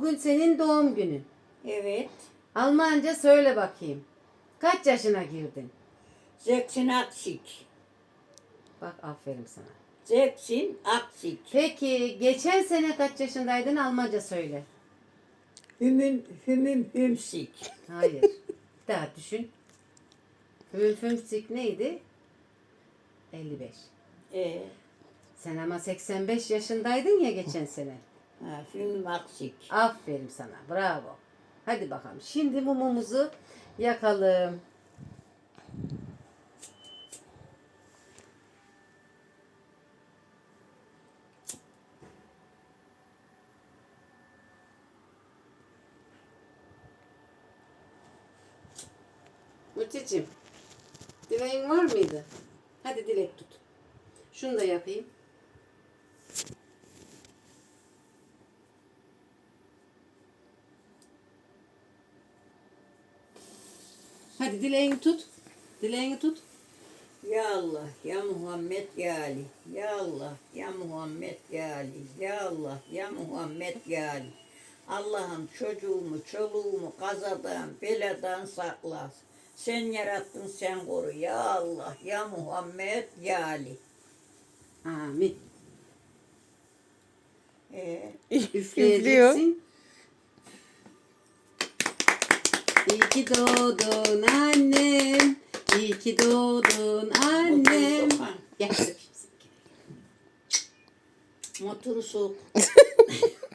bugün senin doğum günün. Evet. Almanca söyle bakayım. Kaç yaşına girdin? Zeksin aksik. Bak aferin sana. Zeksin aksik. Peki geçen sene kaç yaşındaydın Almanca söyle. Hümün hümüm hümsik. Hayır. Daha düşün. Hümfümsik neydi? 55. Ee, Sen ama 85 yaşındaydın ya geçen sene. Ha, hümüm aksik. Aferin sana. Bravo. Hadi bakalım. Şimdi mumumuzu yakalım. Muticiğim, dileğin var mıydı? Hadi dilek tut. Şunu da yapayım. Hadi dileğini tut. Dileğini tut. Ya Allah, ya Muhammed ya Ali. Ya Allah, ya Muhammed ya Ali. Ya Allah, ya Muhammed ya Ali. Allah'ım çocuğumu, çoluğumu kazadan, beladan sakla. Sen yarattın, sen koru. Ya Allah, ya Muhammed ya Ali. Amin. Ee. Üfleyeceksin. İyi ki doğdun annem. İyi ki doğdun annem. Motoru sokan. Gel. motoru sok.